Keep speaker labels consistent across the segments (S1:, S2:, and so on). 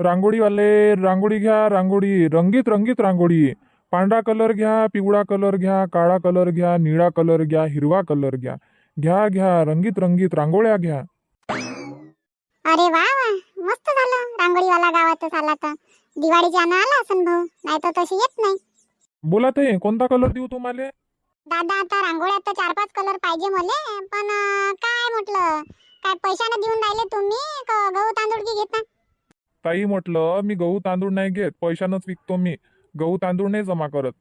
S1: रांगोळीवाले रांगोळी घ्या रांगोळी. रंगीत रंगीत रांगोळी. पांढरा कलर घ्या पिवळा कलर घ्या काळा कलर घ्या निळा कलर घ्या हिरवा कलर घ्या. घ्या घ्या रंगीत रंगीत रांगोळ्या घ्या.
S2: अरे वा वा. मस्त झालं. रांगोळीवाला गावातच आला तर. दिवाळीच्या आला असन भाऊ. नाही तर तशी येत नाही.
S1: बोला ते कोणता कलर देऊ तुम्हाला?
S2: दादा आता रांगोळ्यात तर चार पाच कलर पाहिजे मले. पण अं, काय म्हटलं? काय पैशाने देऊन राहिले तुम्ही? का गहू तांदूळ की घेता?
S1: ताई म्हटलं मी गहू तांदूळ नाही घेत पैशानंच विकतो मी. गहू तांदूळ नाही जमा करत.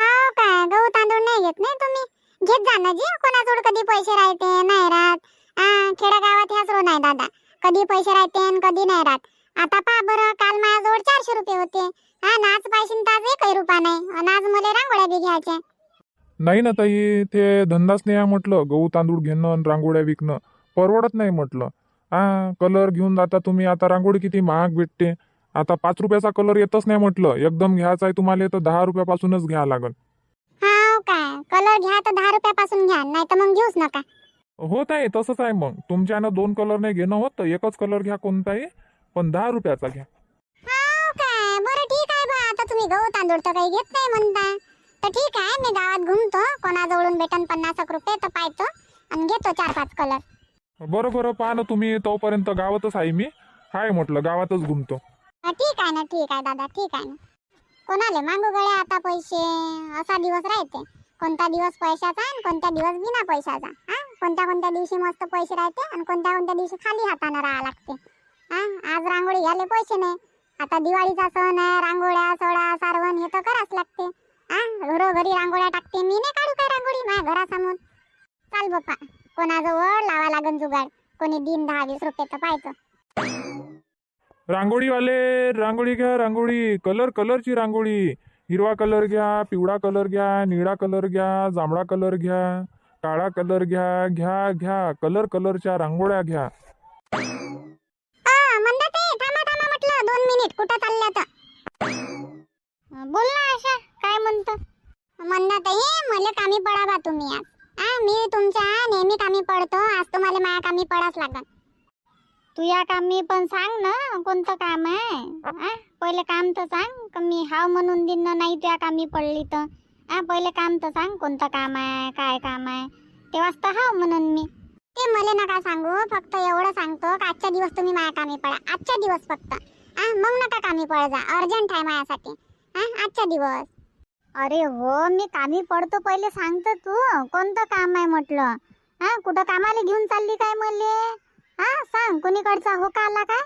S2: हो काय गहू तांदूळ नाही घेत नाही तुम्ही? घेत जा ना जी कोणाजवळ कधी पैसे राहते नाही राहत. हा खेड्यागावात ह्याच रो नाही दादा. कधी पैसे राहते आणि कधी नाही राहत. आता पहा बरं काल माझ्याजवळ चारशे रुपये होते. हा नाच पाहिजे तर आज एकही रुपया नाही. आणि आज मला रांगोळ्या बी घ्यायच्या.
S1: नाही ना ताई ते धंदाच नाही आहे म्हटलं गहू तांदूळ घेणं आणि रांगोळ्या विकणं. परवडत नाही म्हटलं. हा कलर घेऊन जाता तुम्ही. आता रांगोळी किती महाग भेटते. आता पाच रुपयाचा कलर येतच नाही म्हटलं. एकदम घ्यायचा आहे तुम्हाला तर दहा रुपयापासूनच घ्या लागल.
S2: हा काय? कलर घ्या तर दहा रुपयापासून घ्या नाही तर मग घेऊच नका.
S1: होत आहे तसंच आहे मग. तुमच्यानं दोन कलर नाही घेणं होत एकच कलर घ्या कोणताही पण दहा रुपयाचा घ्या.
S2: हाव काय? बरं ठीक आहे बा. आता तुम्ही गहू तांदूळ तर काही घेत नाही म्हणता. तर ठीक आहे मी गावात घुमतो. कोणाजवळून भेटन पन्नास एक रुपये तर पाहतो. आणि घेतो चार पाच कलर.
S1: बरं बरं पहा ना तुम्ही तोपर्यंत गावातच आहे मी. हाय म्हटलं गावातच घुमतो.
S2: हा, ठीक आहे ना ठीक आहे दादा ठीक आहे ना. कोणाले मागू गळ्या आता पैसे? असा दिवस राहते. कोणता दिवस पैशाचा आणि कोणत्या दिवस बिना पैशाचा. हा कोणत्या कोणत्या दिवशी मस्त पैसे राहते आणि कोणत्या कोणत्या दिवशी खाली हाताने राहा लागते. हा आज रांगोळी घ्यायला पैसे नाही. आता दिवाळीचा सण आहे रांगोळ्या सोळा सारवण हे तर करावंच लागते. हा घरोघरी रांगोळ्या टाकते मी नाही काढू काय रांगोळी? माझ्या घरासमोर. चाल बाप्पा. कोणाजवळ लावा लागन जुगाड. कोणी दिन दहा वीस रुपये तर पाहायचं.
S1: रांगोळीवाले रांगोळी घ्या रांगोळी. कलर कलरची रांगोळी. हिरवा कलर घ्या पिवळा कलर घ्या निळा कलर घ्या जांभळा कलर घ्या काळा कलर घ्या घ्या घ्या. कलर कलरच्या रांगोळ्या घ्या.
S2: बोल ना आशा. काय म्हणतो? मंदाताई मला कामी पडा बा तुम्ही आज. या कामी पण सांग ना कोणतं काम आहे? आ, पहिले काम तर सांग का मी हाव म्हणून दिन ना नाही त्या कामी पडली तर? हा पहिले काम तर सांग कोणतं काम आहे काय काम आहे? तेव्हाच तर हाव म्हणून मी. ते मला नका सांगू फक्त एवढं सांगतो का आजच्या दिवस तुम्ही माझ्या कामी पडा. आजच्या दिवस फक्त. हा मग नका कामी पड जा. अर्जंट आहे माझ्यासाठी. हा आजच्या दिवस. अरे हो मी कामी पडतो पहिले सांगतो तू. कोणतं काम आहे म्हटलं? हा कुठं कामाला घेऊन चालली काय मले? हा सांग कुणीकडचा? हो का आला काय?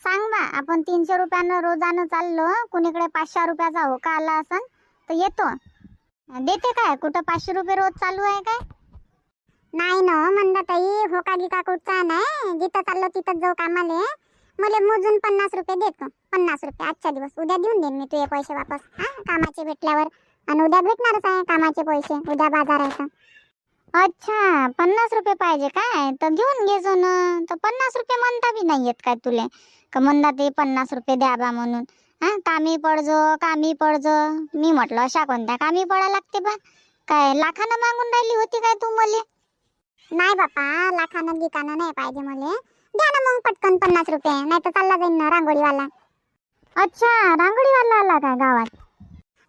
S2: सांग बा आपण तीनशे रुपयानं रोजानं चाललो कुणीकडे पाचशे रुपयाचा होका आला असन तर येतो. देते काय? कुठं पाचशे रुपये रोज चालू आहे काय? नाही ना हो, मंदाताई ताई होका गिका कुठचा नाही? जिथं चाललो तिथं जाऊ कामाले. मला मोजून पन्नास रुपये देतो पन्नास रुपये आजच्या दिवस. उद्या देऊन देईन मी तुझे पैसे वापस. हा कामाचे भेटल्यावर. आणि उद्या भेटणारच आहे कामाचे पैसे उद्या बाजार आहे तर. अच्छा पन्नास रुपये पाहिजे काय? तर घेऊन घे ना तर पन्नास रुपये म्हणता बी नाही येत काय तुले. का म्हणता ते पन्नास रुपये द्या बा म्हणून. हा कामी पडजो कामी पडजो. मी म्हटलं अशा कोणत्या कामी पडा लागते बा? काय लाखानं मागून राहिली होती काय तू मले? नाही बापा लाखानं गिकानं नाही पाहिजे मले. द्या ना मग पटकन पन्नास रुपये नाही तर चालला जाईन ना रांगोळीवाला. अच्छा रांगोळीवाला आला काय गावात?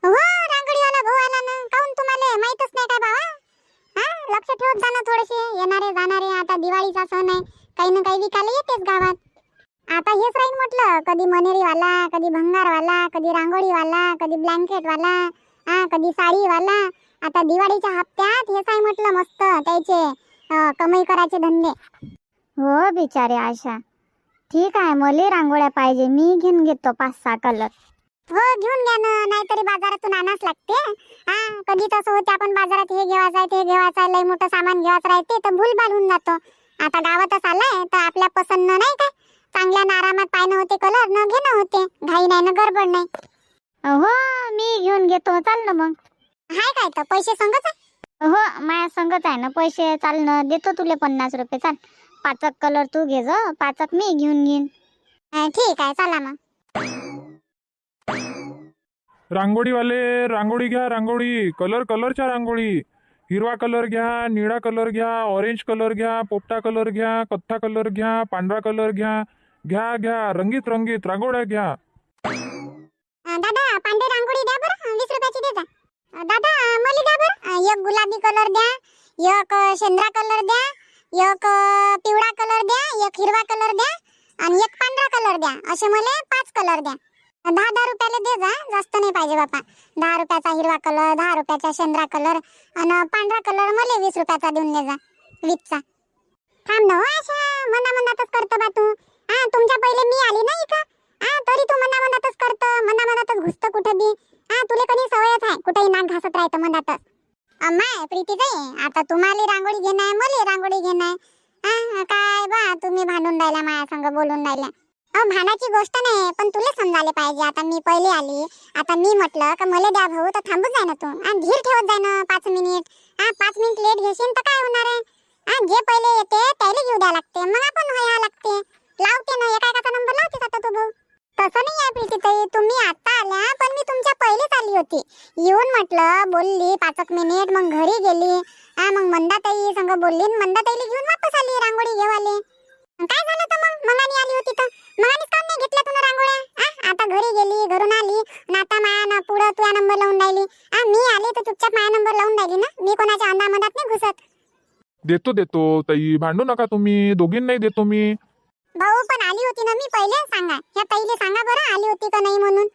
S2: हो रांगोळीवाला भाऊ आला ना. काहून तुम्हाला? माहीतच नाही काय बाबा? हा लक्ष ठेवत जा ना थोडेसे. येणारे जाणारे आता दिवाळीचा सण आहे. काही ना काही विकायला येतेच गावात. आता हेच राहील म्हटलं कधी मनेरीवाला कधी भंगारवाला कधी रांगोळीवाला कधी ब्लँकेटवाला हा कधी साडीवाला. आता दिवाळीच्या हप्त्यात हेच आहे म्हटलं मस्त त्याचे कमाई करायचे धंदे. हो बिचारे आशा. ठीक आहे मले रांगोळ्या पाहिजे मी घेऊन घेतो पाच सहा कलर. हो घेऊन घ्या ना नाहीतरी बाजारातून आणाच लागते. हा कधी तसं होते आपण बाजारात हे घेवायचं आहे ते घेवायचं आहे लय मोठं सामान घेवायचं राहते तर भूलभाल होऊन जातो. आता गावातच आलाय तर आपल्या पसंत नाही काय? चांगल्या आरामात पायनं होते कलर न घेणं होते. घाई नाही ना गडबड नाही. हो मी घेऊन घेतो चाल ना मग. हाय काय तर पैसे संगच आहे? हो माझ्या संगच आहे ना पैसे चाल ना देतो तुले पन्नास रुपये चाल. पाचक कलर तू घे जो पाचक मी घेऊन घेईन. ठीक आहे चला मग.
S1: रांगोळीवाले रांगोळी घ्या रांगोळी. कलर कलरच्या रांगोळी. हिरवा कलर घ्या निळा कलर घ्या ऑरेंज कलर घ्या पोपटा कलर घ्या कथ्था कलर घ्या पांढरा कलर घ्या. घ्या घ्या. रंगीत रंगीत. रांगोळ्या घ्या.
S2: दादा पांढरी रांगोळी द्या बरं. वीस रुपयाची दे जा. दादा मला द्या बरं. एक गुलाबी कलर द्या एक शेंद्रा कलर द्या एक पिवळा कलर द्या एक हिरवा कलर द्या आणि एक पांढरा कलर द्या. असे मला पाच कलर द्या. दहा दहा रुपयाला दे जा जास्त नाही पाहिजे बापा. दहा रुपयाचा हिरवा कलर दहा रुपयाचा शेंद्रा कलर आणि पांढरा कलर मला वीस रुपयाचा देऊन दे जा वीसचा. थांब ना हो आशा. मना मनातच करतो बा तू. हा तुमच्या पहिले मी आली नाही का हा तरी तू मना मनातच करतो मना मनातच घुसतं कुठं बी. हा तुला कधी सवयच आहे कुठेही नाक घासत राहतं मनातच. अम्मा प्रीती ताई आता तुम्हाला रांगोळी घेणार मला रांगोळी घेणार हा काय बा तुम्ही भांडून राहिला माझ्या संग बोलून राहिल्या. अहो गोष्ट नाही पण तुला समजायला पाहिजे. आता मी पहिले आली. आता मी म्हटलं का मला द्या भाऊ तर थांबूच जाय ना तू. आणि धीर ठेवत जाय ना पाच मिनिट. हा पाच मिनिट लेट घेशील तर काय होणार आहे? हा जे पहिले येते त्याला घेऊ द्या लागते. मग आपण व्हायला लागते. लावते ना एका एकाचा नंबर लावतेच आता तू भाऊ. तसं नाही आहे प्रीतीताई तुम्ही आता आल्या पण मी तुमच्या पहिलेच आली होती. येऊन म्हटलं बोलली पाच एक मिनिट मग घरी गेली. हा मग मंदाताई संग बोलली. मंदाताईला घेऊन वापस आली रांगोळी घेवाले काय झालं तर मग? मंगानी आली होती तर. मंगानीच काम नाही घेतल्या तुला रांगोळ्या? हा आता घरी गेली घरून आली. आणि आता माया ना पुढं तुझा नंबर लावून राहिली. हा मी आली तर चुपचाप माया नंबर लावून राहिली ना? मी कोणाच्या अंदामंदात नाही घुसत.
S1: देतो देतो. ताई भांडू नका तुम्ही. दोघींनाही देतो मी.
S2: भाऊ पण आली होती ना मी पहिले? सांगा. ह्या पहिले सांगा बरं आली होती का नाही म्हणून.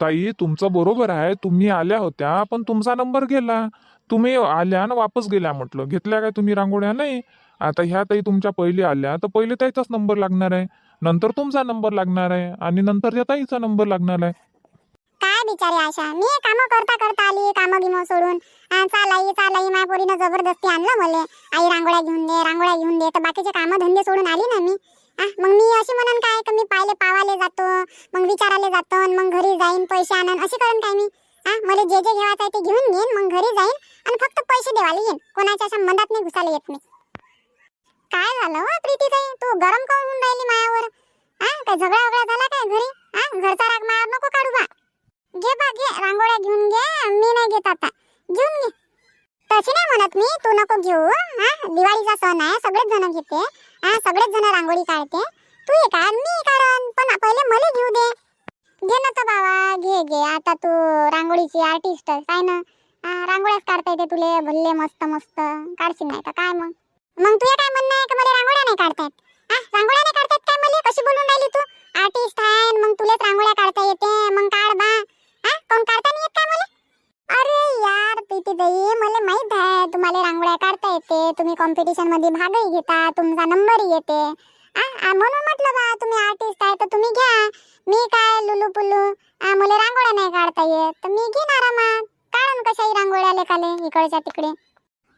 S1: ताई तुमचं बरोबर आहे. तुम्ही आल्या होत्या पण तुमचा नंबर गेला. तुम्ही आल्या ना वापस गेल्या म्हटलं. घेतल्या काय तुम्ही रांगोळ्या? नाही. आता ह्या ताई तुमच्या पहिले आल्या तर पहिले ताईचाच नंबर लागणार आहे. नंतर तुमचा नंबर लागणार आहे आणि नंतर त्या ताईचा नंबर लागणार आहे.
S2: काय बिचारी आशा? मी काम करता करता आली काम गिम सोडून. आ, चालाई चालाई माझ्या पोरीनं जबरदस्ती आणलं मले. आई रांगोळ्या घेऊन दे रांगोळ्या घेऊन दे. तर बाकीचे काम धंदे सोडून आली ना मी. आ, मग मी अशी म्हणून काय का मी पाहिले पावाले जातो मग विचाराले जातो मग घरी जाईन पैसे आणन. अशी करून काय मी? हा मला जे जे घेवायचं आहे ते घेऊन घेईन मग घरी जाईन आणि फक्त पैसे देवाले येईन कोणाच्या संबंधात नाही घुसायला येत नाही काय झालं हो प्रीती ताई तू गरम काऊन होऊन राहिली मायावर? हा काय झगडा वगडा झाला काय घरी? हा घरचा राग मायावर नको काढू बा. घे बा घे. रांगोळ्या घेऊन घे. मी नाही घेत आता. घेऊन घे. तशी नाही म्हणत मी. तू नको घेऊ हा. दिवाळीचा सण आहे. सगळेच जण घेते. हा सगळेच जण रांगोळी काढते. तू ये काढ मी काढन. पण पहिले मला घेऊ दे. घे ना तर बाबा. घे घे. आता तू रांगोळीची आर्टिस्ट काय ना. रांगोळ्याच काढता येते तुले. भल्ले मस्त मस्त. काढशील नाही तर काय मग? मग कॉम्पिटिशनमध्ये भागही घेता तुमचा नंबरही येते. म्हणून म्हटलं बा तुम्ही आर्टिस्ट आहे तर तुम्ही घ्या. मी काय लुलू पुलू? मला रांगोळ्या नाही काढता येत. तर मी घेणार आरामात काढून कशाही रांगोळ्या लेखाले इकडच्या तिकडे.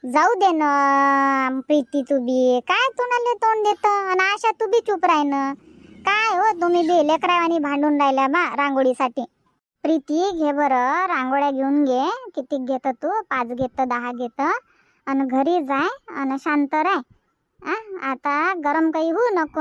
S2: जाऊ दे ना प्रीती तू बी. काय तुनाले तोंड देत? आणि आशा तू बी चुप राही ना. काय हो तुम्ही बी लेकरावानी भांडून राहिल्या बा रांगोळीसाठी. प्रीती घे बरं रांगोळ्या घेऊन घे. किती घेत तू? पाच घेत दहा घेत. आणि घरी जाय आणि शांत राह आ, आता गरम काही होऊ नको.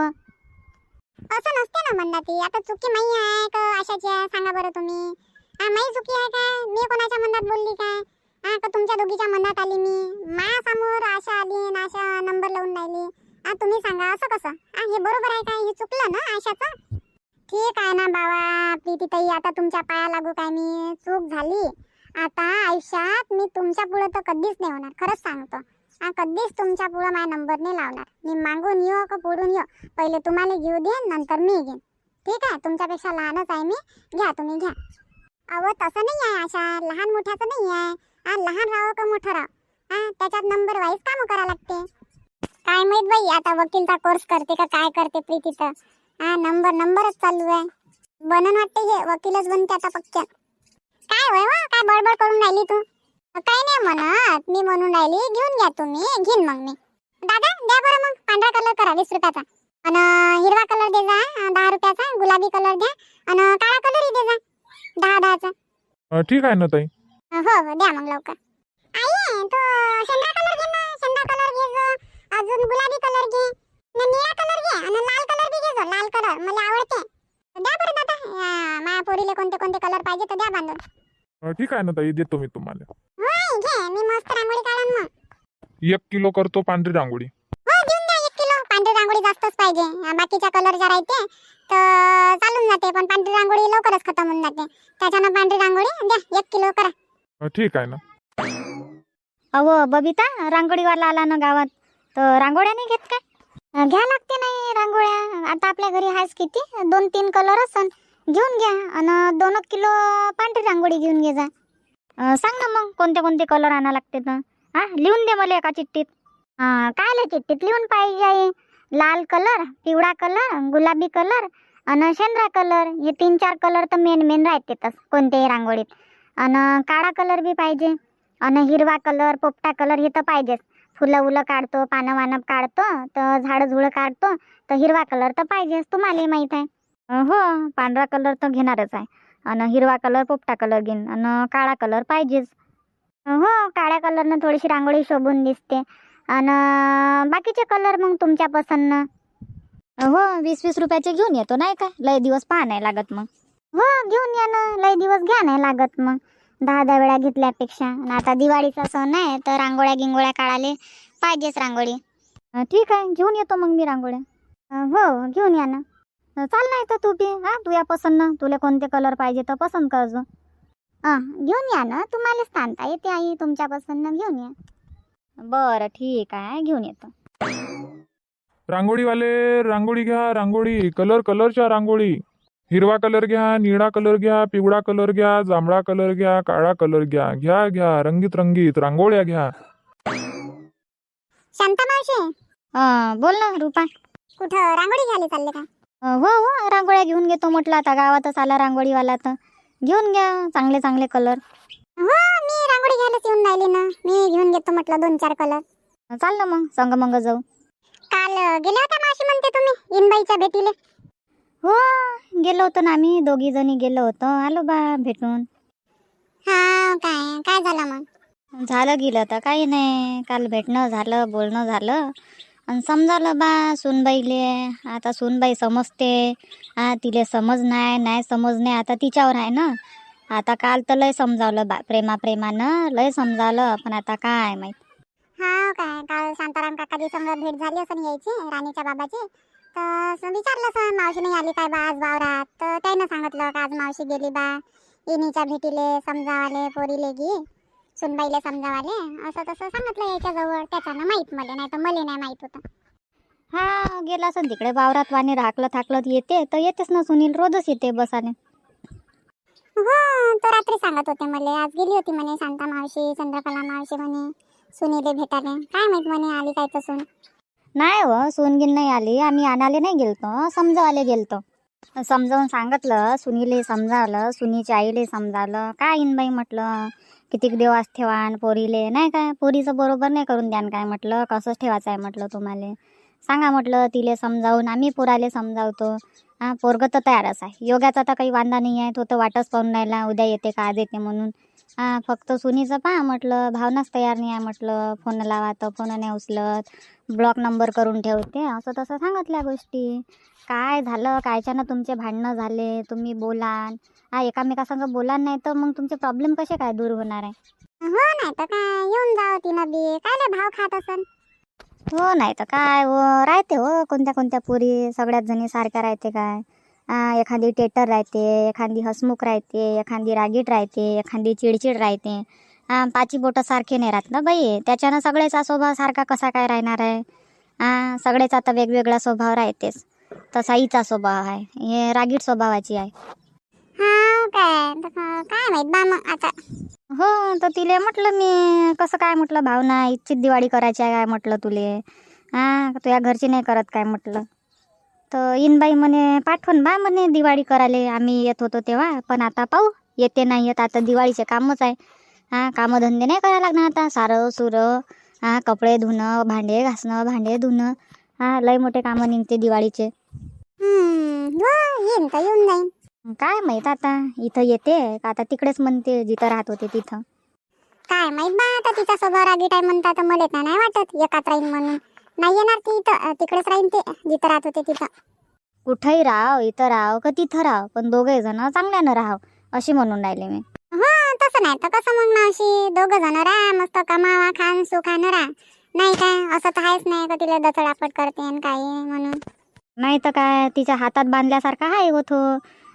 S2: असं नसते ना म्हणला ती आता चुकी माही आहे का अशाची आहे? सांगा बरं तुम्ही. हा माही चुकी आहे काय? मी कोणाच्या मनात बोलली काय? हा का तुमच्या दोघीच्या मनात आली मी? माया समोर आशा आली आणि आशा नंबर लावून राहिली. हा तुम्ही सांगा असं कसं? हा हे बरोबर आहे काय? हे चुकलं ना आशाचं? ठीक आहे ना बाबा प्रीती ताई आता तुमच्या पाया लागू काय मी? चूक झाली. आता आयुष्यात मी तुमच्या पुढं तर कधीच नाही होणार खरंच सांगतो. हा कधीच तुमच्या पुढं माझा नंबर नाही लावणार. मी मागून येऊ का पुढून येऊ पहिले तुम्हाला घेऊ देईन नंतर मी घेईन. ठीक आहे? तुमच्यापेक्षा लहानच आहे मी. घ्या तुम्ही घ्या. अहो तसं नाही आहे आशा. लहान मोठ्याचं नाही आहे. हा लहान राहो का मोठं राहो? हा त्याच्यात नंबर वाईज काम करा लागते. काय माहीत बाई आता वकीलचा कोर्स करते का काय करते प्रीती तर? हा नंबर नंबरच चालू आहे. बनन वाटते हे वकीलच बनते आता पक्क्या काय होय वा काय बडबड करून राहिली तू? काय नाही म्हणत. मी म्हणून राहिली. घेऊन घ्या तुम्ही. घेईन मग मी. दादा द्या बरं मग. पांढरा कलर करा वीस रुपयाचा. आणि हिरवा कलर दे जा दहा रुपयाचा. गुलाबी कलर द्या. आणि काळा कलरही दे जा. दहा दहाचा.
S1: अं, ठीक आहे ना ताई.
S2: हो हो द्या मग लवकर. आई तो शेंद्रा कलर घे ना. शेंद्रा कलर घे जो. अजून गुलाबी कलर घे. न निळा कलर घे. आणि लाल कलर बी घे जो. लाल कलर. मला आवडते. द्या बरं दादा. पोरीले कोणते कोणते कलर पाहिजे तर द्या बांधून.
S1: अं, ठीक आहे ना ताई देतो मी तुम्हाला.
S2: होय घे मी मस्त रांगोळी काढन मग.
S1: एक किलो करतो पांढरी रांगोळी.
S2: हो देऊन द्या एक किलो. पांढरी रांगोळी जास्त जास्तच पाहिजे. अं, बाकीच्या कलर ज्या राहते तर चालून जाते. पण पांढरी रांगोळी लवकरच खतम होऊन जाते. त्याच्यानं पांढरी रांगोळी द्या एक किलो करा.
S1: अं, ठीक आहे ना.
S3: अहो बबिता रांगोळीवाला आला ना गावात. तर रांगोळ्या नाही घेत काय?
S2: घ्या लागते नाही रांगोळ्या. आता आपल्या घरी आहेच किती? दोन तीन कलर असन. घेऊन घ्या. आणि दोन एक किलो पांढरी रांगोळी घेऊन घे जा.
S3: सांग ना मग कोणते कोणते कलर आणा लागते तर. हा लिहून दे मला एका चिठ्ठीत.
S2: काय चिठ्ठीत? लिहून पाहिजे आहे लाल कलर पिवळा कलर गुलाबी कलर आणि शेंद्रा कलर हे तीन चार कलर तर मेन मेन राहतेच कोणत्याही रांगोळीत. आणि काळा कलर बी पाहिजे. आणि हिरवा कलर पोपटा कलर हे तर पाहिजेच. फुलं उलं काढतो पानं वानं काढतो तर झाडं झुडं काढतो तर हिरवा कलर तर पाहिजेच तुम्हालाही माहीत आहे.
S3: हो पांढरा कलर तर घेणारच आहे. आणि हिरवा कलर पोपटा कलर घेईन आणि काळा कलर पाहिजेच.
S2: हो काळ्या कलरनं थोडीशी रांगोळी शोभून दिसते. आणि बाकीचे कलर मग तुमच्या पसंतनं
S3: हो वीस वीस रुपयाचे घेऊन येतो नाही का? लय दिवस पाहा नाही लागत मग.
S2: हो घेऊन या ना लय दिवस घ्या नाही लागत मग. दहा दहा वेळा घेतल्यापेक्षा. आणि आता दिवाळीचा सण आहे तर रांगोळ्या गिंगोळ्या काढाले पाहिजेच रांगोळी.
S3: ठीक आहे घेऊन येतो मग मी रांगोळ्या.
S2: हो घेऊन या ना.
S3: चाल नाही तर तू बी. हा तुझ्या पसंत तुला कोणते कलर पाहिजे तर पसंत करजो
S2: अं, घेऊन या ना. तुम्हालाच ताणता येते आई तुमच्या पसंतनं घेऊन या.
S3: बरं ठीक आहे घेऊन येतो.
S1: रांगोळीवाले रांगोळी घ्या रांगोळी. कलर कलरच्या रांगोळी. हिरवा कलर घ्या निळा कलर घ्या पिवळा कलर घ्या जांभळा कलर घ्या काळा कलर घ्या घ्या घ्या रंगीत रंगीत रांगोळ्या घ्या.
S2: शांता मावशी?
S3: अं, बोल ना रुपा.
S2: कुठं रांगोळी घ्यायला चालले का
S3: अं, हो हो रांगोळ्या घेऊन घेतो म्हटलं आता गावातच आला रांगोळीवाला तर. घेऊन घ्या चांगले चांगले कलर.
S2: हो मी रांगोळी घ्यायलाच येऊन राहिली ना. मी घेऊन घेतो म्हटलं दोन चार कलर.
S3: चाल ना मग संग मंग जाऊ.
S2: काल अं, गेल्या होत्या मावशी म्हणते तुम्ही इनबाईच्या भेटीले.
S3: हो गेलो होतो ना आम्ही. दोघी जणी गेलो होतो. आलो बा भेटून.
S2: हा काय काय झालं मग?
S3: झालं गेलं तर काही नाही. काल भेटणं झालं बोलणं झालं. आणि समजालं बा सूनबाईले. आता सूनबाई समजते. हा तिले समज नाही नाही समज नाही आता तिच्यावर आहे ना. आता काल तर लय समजावलं बा प्रेमा प्रेमानं लय समजावलं. पण आता काय माहीत.
S2: हा काय. काल शांताराम काकाजी संग भेट झाली असं यायची राणीच्या बाबाची. तर विचारलं असं मावशी नाही आली काय बा आज वावरात? तर त्यानं सांगितलं का आज मावशी गेली बा. इनीच्या भेटीले समजावाले पोरीले गी सुनबाईले समजावाले. असं तसं सांगितलं याच्याजवळ. त्याच्यानं माहीत मला नाही तर मला नाही माहीत होतं.
S3: हा गेला असं तिकडे वावरात वाणी राखलं थाकलं येते. तर येतेच ना सुनील रोजच येते बसाने
S2: हो तो रात्री सांगत होते मला. आज गेली होती म्हणे शांता मावशी चंद्रकला मावशी म्हणे. सुनीले भेटाले. काय माहीत म्हणे आली काय तर सून.
S3: नाही हो सोनगिन नाही आली. आम्ही आणाले नाही गेलतो. समजावाले गेलतो. समजावून सांगितलं सुनीले समजावलं सुनीच्या आईले समजावलं. काय बाई म्हटलं? कितीक दिवस ठेवान पोरीले? नाही काय? पोरीचं बरोबर नाही करून द्यान काय म्हटलं? कसंच ठेवायचं आहे म्हटलं तुम्हाला? सांगा म्हटलं तिले समजावून आम्ही पोराले समजावतो. हां पोरगं तर तयारच आहे. योगाचा तर काही वांदा नाही आहे. तो तर वाटच पाहून राहिला. उद्या येते का? आज येते म्हणून. हा फक्त सुनीचं पहा म्हटलं भावनाच तयार नाही आहे म्हटलं फोन लावा तर फोन नाही उचलत ब्लॉक नंबर करून ठेवते असं तसं सांगितल्या गोष्टी. काय झालं? कायच्यानं तुमचे भांडणं झाले? तुम्ही बोलान हा एकामेकासंग बोलान नाही तर मग तुमचे प्रॉब्लेम कसे काय दूर होणार आहे?
S2: हो नाही तर काय? येऊन जावं तिनं बी काय लय भाव खात असन?
S3: हो नाही तर काय? हो राहते हो कोणत्या कोणत्या पुरी सगळ्याच जणी सारख्या राहते काय? एखादी टेटर राहते एखादी हसमुख राहते एखादी रागीट राहते एखादी चिडचिड राहते. हा पाची बोटं सारखे नाही राहत ना बाई. त्याच्यानं सगळ्याचा स्वभाव सारखा कसा काय राहणार आहे? हा सगळेचा आता वेगवेगळा स्वभाव राहतेच. तसा हिचा स्वभाव आहे. हे रागीट स्वभावाची आहे.
S2: हा काय? काय माहीत बा मग आता.
S3: हो तर तिले म्हटलं मी कसं काय म्हटलं भावना? इच्छित दिवाळी करायची आहे काय म्हटलं तुले? हा तुझ्या घरची नाही करत काय म्हटलं? तर इनबाई म्हणे पाठवून बा म्हणे दिवाळी करायला आम्ही येत होतो तेव्हा. पण आता पाहू येते नाही येत. आता दिवाळीचे कामच आहे. हा कामधंदे नाही करायला लागणार आता. सारं सुरं हा कपडे धुणं भांडे घासणं भांडे धुणं. हा लय मोठे कामं निघते दिवाळीचे.
S2: हो येईन येऊन जाईन.
S3: काय माहीत आता? इथं येते. का आता तिकडेच म्हणते जिथं राहत होते तिथं.
S2: काय माहीत बा आता तिचा स्वभाव रागीट आहे म्हणता तर मला नाही वाटत. एकात राहीन म्हणून. नाही येणार ती इथं. तिकडेच राहीन ते जिथं राहत होते तिथं.
S3: कुठंही राहाव इथं राहाव का तिथं राहाव पण दोघे जण चांगल्यानं राहाव अशी म्हणून राहिले मी.
S2: हो तसं नाही. तर कसं मग मावशी? दोघं जण राहा मस्त कमावा खान सुखानं राहा. नाही काय असं तर आहेच नाही का तिला दचडापट करते आणि काही म्हणून.
S3: नाही तर काय तिच्या हातात बांधल्यासारखा आहे हो तो.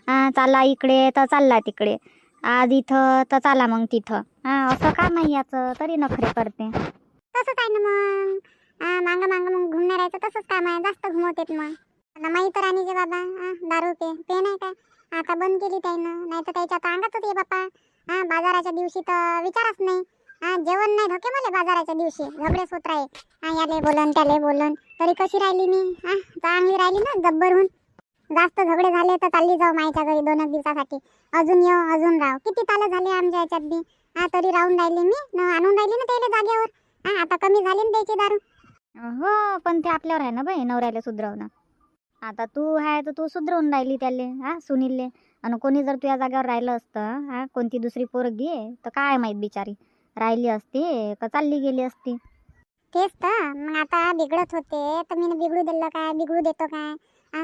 S3: हा चालला इकडे तर चालला तिकडे. आज इथं तर चाला मग तिथं. हा असं काम आहे याचं? तरी नखरे करते.
S2: तसंच आहे ना मग? हा मांग मांग मग घुमणार आहे तसंच काम आहे. जास्त घुमवतेत मग. आता माही आणि राणीचे बाबा हा दारू पे पे नाही का? आता बंद केली त्यानं. नाही तर त्याच्या आता अंगातच ये बापा. हा बाजाराच्या दिवशी तर विचारच नाही. हा जेवण नाही धोके मला बाजाराच्या दिवशी. झगडे होत आहे हा याले बोलन त्याले बोलन. तरी कशी राहिली मी? हा चांगली राहिली ना जब्बर होऊन जास्त झगडे झाले तर चालली जाऊ माईच्या घरी दोन एक दिवसासाठी. अजून येऊ अजून राहू. किती ताल झाले आमच्या याच्यात बी? हा तरी राहून राहिली मी. आणून राहिली ना त्याला जागेवर. हा आता कमी झाली ना त्याची दारू.
S3: हो पण ते आपल्यावर आहे ना बाई नवऱ्याला सुधरवणं. आता तू आहे तर तू सुधरवून राहिली त्याले हा सुनीलले. आणि कोणी जर तुझ्या जागेवर राहिलं असतं हा कोणती दुसरी पोरगी आहे तर काय माहीत बिचारी? राहिली असती का चालली गेली असती?
S2: तेच तर. मग आता बिघडत होते तर मी बिघडू दिलं काय? बिघडू देतो काय?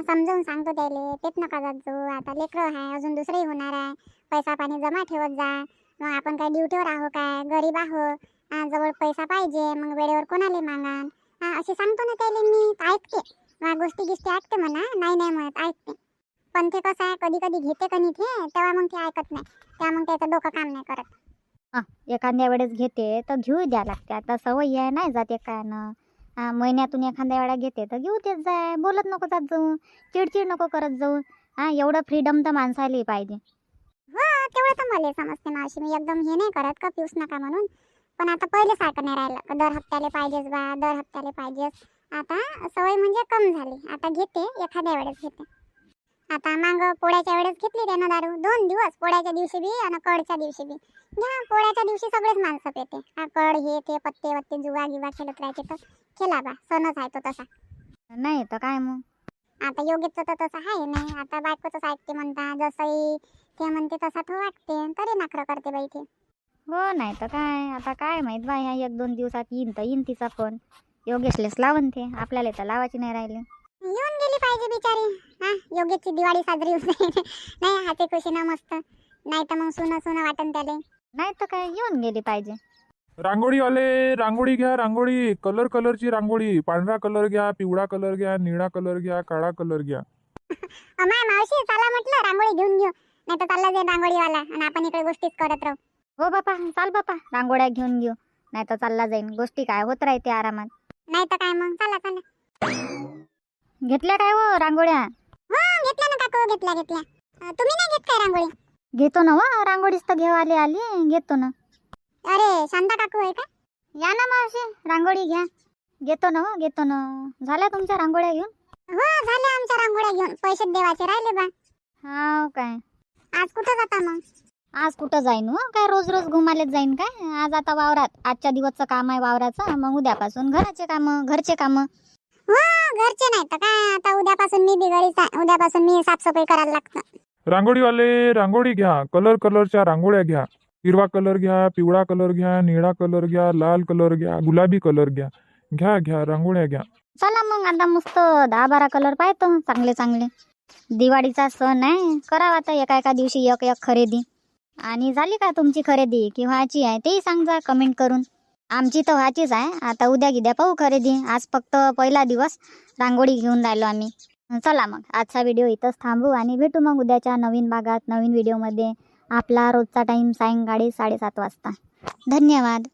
S2: समजावून सांगतो त्याले. तेच नका जात जाऊ. आता लेकरं आहे अजून दुसरंही होणार आहे. पैसा पाणी जमा ठेवत जा. मग आपण काय ड्युटीवर आहो काय? गरीब आहो. जवळ पैसा पाहिजे. मग वेळेवर कोणाला मागा हा असे सांगतो ना त्याले मी ऐकते. मग गोष्टी गिष्टी ऐकते म्हणा नाही नाही म्हणत ऐकते. पण ते कसं आहे कधी कधी घेते कधी ते तेव्हा मग ते ऐकत नाही. तेव्हा मग त्याचं डोकं काम नाही करत.
S3: एखाद्या वेळेस घेते तर घेऊ द्या लागते. आता सवय आहे नाही जाते काय ना हा, महिन्यातून एखाद्या वेळा घेते तर घेऊ देत जाय. बोलत नको जात जाऊ. चिडचिड नको करत जाऊ. हा एवढं फ्रीडम तर माणसाला पाहिजे.
S2: हो तेवढं तर मला समजते मावशी. मी एकदम हे नाही करत का पिऊस नका म्हणून. पण आता पहिले सारखं नाही राहिलं. का दर हप्त्याला पाहिजेच बा दर हप्त्याला पाहिजेच आता सवय म्हणजे कम झाली. आता घेते एखाद्या वेळेस घेते. आता माग पोळ्याच्या वेळेस घेतली त्यानं दारू. दोन दिवस पोळ्याच्या दिवशी बी आणि कडच्या दिवशी बी. घ्या पोळ्याच्या दिवशी सगळेच माणसं पेते. हा कड हे ते पत्ते वत्ते जुवा गिवा खेळत राहायचे तर खेळा बा सणच आहे तो तसा.
S3: नाही तर काय मग?
S2: आता योगेशचं तर तसं आहे नाही. आता बायकोच ऐकते म्हणता जसंही ते म्हणते तसा तो वाटते तरी नखरं करते बाई ते.
S3: हो नाही तर काय? आता काय माहीत बाय ह्या एक दोन दिवसात येईन तर येईन तिचा फोन योगेशलेच लावून ते आपल्याला तर लावायची नाही राहिले.
S2: येऊन गेली पाहिजे बिचारी. हा योग्यची दिवाळी साजरी होते नाही हाते खुशीनं मस्त. नाही तर मग सुनं सुनं वाटन त्याले.
S3: नाही तर काय येऊन गेली पाहिजे.
S1: रांगोळी आले रांगोळी घ्या रांगोळी. कलर कलरची रांगोळी. पांढरा कलर घ्या पिवळा कलर घ्या निळा कलर घ्या काळा कलर घ्या.
S2: अमाय मावशी चला म्हटलं रांगोळी घेऊन घेऊ. नाही तर चालला जाईल रांगोळीवाला. आणि आपण इकडे गोष्टीच करत राहू.
S3: हो बापा चाल बापा रांगोळ्या घेऊन घेऊ. नाही तर चालला जाईन. गोष्टी काय होत राहते आरामात.
S2: नाही तर काय मग? चला चला
S3: घेतल्या काय हो रांगोळ्या?
S2: हो घेतल्या ना काकू घेतल्या घेतल्या. अं, तुम्ही नाही घेत काय रांगोळी?
S3: घेतो ना वा रांगोळीच तर घेऊ आली आली. घेतो ना.
S2: अरे शांता काकू आहे का?
S3: या ना मावशी. रांगोळी घ्या. घेतो ना वा घेतो ना. झाल्या तुमच्या रांगोळ्या घेऊन?
S2: हो झाल्या आमच्या रांगोळ्या घेऊन. पैसे देवाचे राहिले बा.
S3: हा काय.
S2: आज कुठं जाता मग?
S3: आज कुठं जाईन हो? काय रोज रोज घुमालेच जाईन काय? आज आता वावरात आजच्या दिवसचं काम आहे वावराचं मग उद्यापासून घराचे कामं घरचे कामं.
S2: हो घरचे नाही तर काय? आता उद्यापासून मी बी घरीच आहे. उद्यापासून मी साफसफाई करायला लागतं.
S1: रांगोळीवाले रांगोळी घ्या. कलर कलरच्या रांगोळ्या घ्या. हिरवा कलर घ्या पिवळा कलर घ्या निळा कलर घ्या लाल कलर घ्या गुलाबी कलर घ्या. घ्या घ्या रांगोळ्या घ्या.
S3: चला मग आता मस्त दहा बारा कलर पाहतो चांगले चांगले दिवाळीचा सण आहे. करावं आता एका एका दिवशी एक एक खरेदी. आणि झाली का तुमची खरेदी? की व्हायची आहे तेही सांगा कमेंट करून. आमची तर व्हायचीच आहे. आता उद्या गिद्या पाहू खरेदी. आज फक्त पहिला दिवस रांगोळी घेऊन राहिलो आम्ही. चला मग आजचा व्हिडिओ इथंच थांबू आणि भेटू मग उद्याच्या नवीन भागात नवीन व्हिडिओमध्ये आपला रोजचा टाईम सायंकाळी साडेसात वाजता. धन्यवाद.